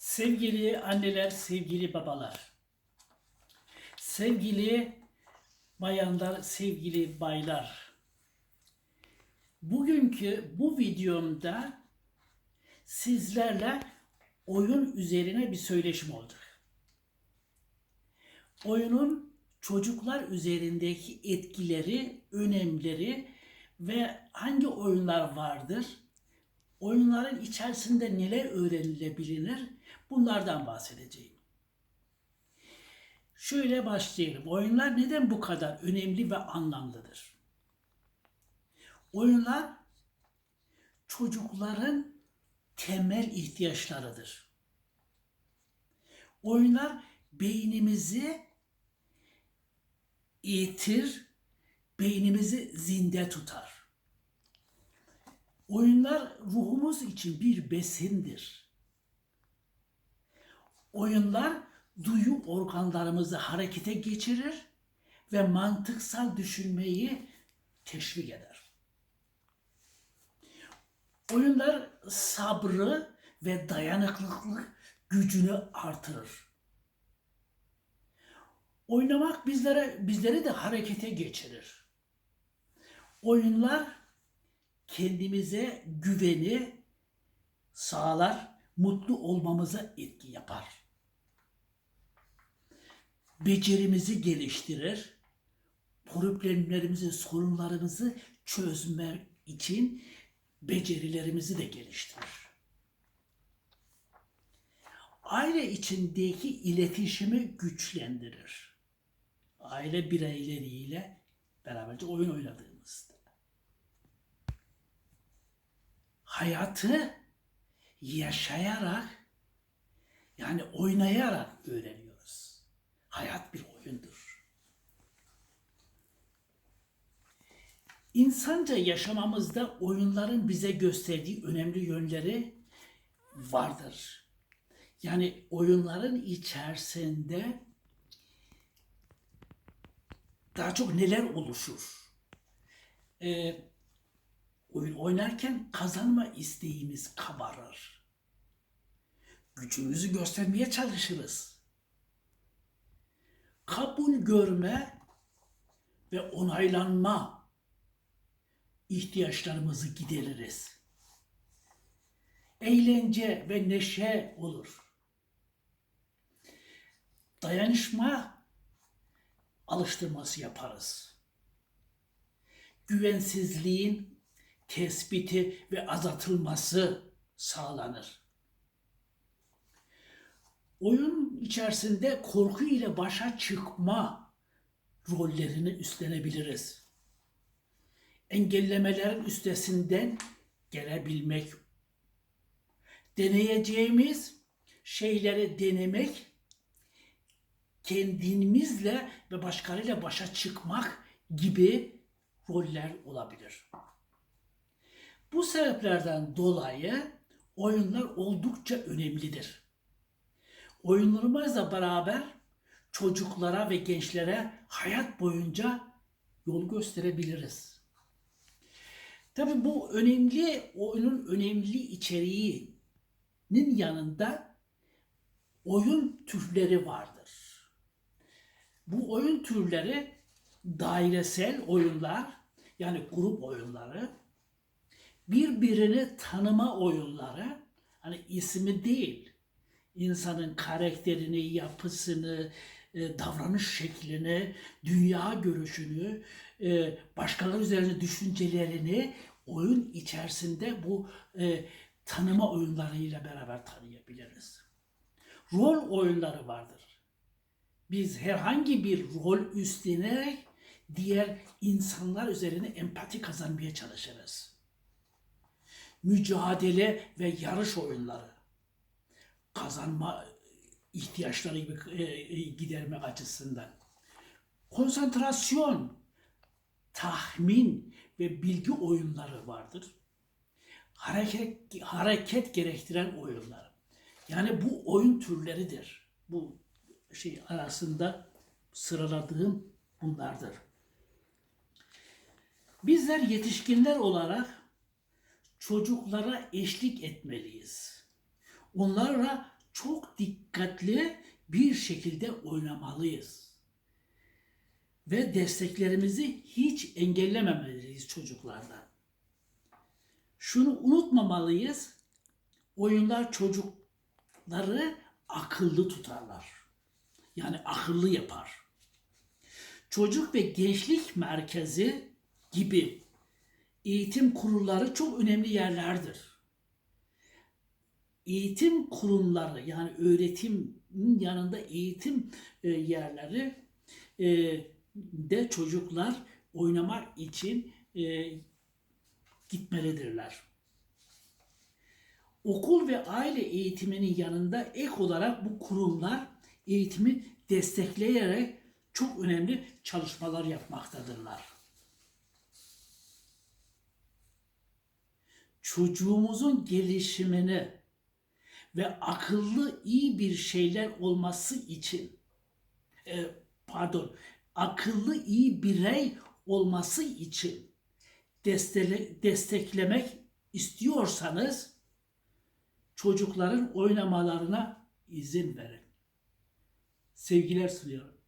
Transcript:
Sevgili anneler, sevgili babalar, sevgili bayanlar, sevgili baylar. Bugünkü bu videomda sizlerle oyun üzerine bir söyleşim olacak. Oyunun çocuklar üzerindeki etkileri, önemleri ve hangi oyunlar vardır? Oyunların içerisinde neler öğrenilebilir? Bunlardan bahsedeceğim. Şöyle başlayalım. Oyunlar neden bu kadar önemli ve anlamlıdır? Oyunlar çocukların temel ihtiyaçlarıdır. Oyunlar beynimizi eğitir, beynimizi zinde tutar. Oyunlar ruhumuz için bir besindir. Oyunlar duyu organlarımızı harekete geçirir ve mantıksal düşünmeyi teşvik eder. Oyunlar sabrı ve dayanıklılık gücünü artırır. Oynamak bizlere bizleri de harekete geçirir. Oyunlar kendimize güveni sağlar, mutlu olmamıza etki yapar. Becerimizi geliştirir, problemlerimizi, sorunlarımızı çözme için becerilerimizi de geliştirir. Aile içindeki iletişimi güçlendirir. Aile bireyleriyle beraberce oyun oynadığımızda. Hayatı yaşayarak yani oynayarak öğreniyoruz. Hayat bir oyundur. İnsanca yaşamamızda oyunların bize gösterdiği önemli yönleri vardır. Yani oyunların içerisinde daha çok neler oluşur? Ee, oyun oynarken kazanma isteğimiz kabarır. Gücümüzü göstermeye çalışırız. Kabul görme ve onaylanma ihtiyaçlarımızı gideririz. Eğlence ve neşe olur. Dayanışma alıştırması yaparız. Güvensizliğin tespiti ve azaltılması sağlanır. Oyun içerisinde korku ile başa çıkma rollerini üstlenebiliriz. Engellemelerin üstesinden gelebilmek, deneyeceğimiz şeyleri denemek, kendimizle ve başkalarıyla başa çıkmak gibi roller olabilir. Bu sebeplerden dolayı oyunlar oldukça önemlidir. Oyunlarımızla beraber çocuklara ve gençlere hayat boyunca yol gösterebiliriz. Tabi bu önemli, oyunun önemli içeriğinin yanında oyun türleri vardır. Bu oyun türleri dairesel oyunlar yani grup oyunları, birbirini tanıma oyunları, hani ismi değil, insanın karakterini, yapısını, e, davranış şeklini, dünya görüşünü, e, başkaları üzerine düşüncelerini oyun içerisinde bu e, tanıma oyunlarıyla beraber tanıyabiliriz. Rol oyunları vardır. Biz herhangi bir rol üstlenerek diğer insanlar üzerine empati kazanmaya çalışırız. Mücadele ve yarış oyunları kazanma ihtiyaçları gibi e, giderme açısından. Konsantrasyon, tahmin ve bilgi oyunları vardır. Hareket hareket gerektiren oyunlar. Yani bu oyun türleridir. Bu şey arasında sıraladığım bunlardır. Bizler yetişkinler olarak çocuklara eşlik etmeliyiz. Onlarla çok dikkatli bir şekilde oynamalıyız. Ve desteklerimizi hiç engellememeliyiz çocuklardan. Şunu unutmamalıyız. Oyunlar çocukları akıllı tutarlar. Yani akıllı yapar. Çocuk ve Gençlik Merkezi gibi eğitim kurulları çok önemli yerlerdir. Eğitim kurumları yani öğretimin yanında eğitim e, yerleri e, de çocuklar oynamak için e, gitmelidirler. Okul ve aile eğitiminin yanında ek olarak bu kurumlar eğitimi destekleyerek çok önemli çalışmalar yapmaktadırlar. Çocuğumuzun gelişimini ve akıllı iyi bir şeyler olması için e, pardon akıllı iyi birey olması için destele, desteklemek istiyorsanız çocukların oynamalarına izin verin. Sevgiler sunuyorum.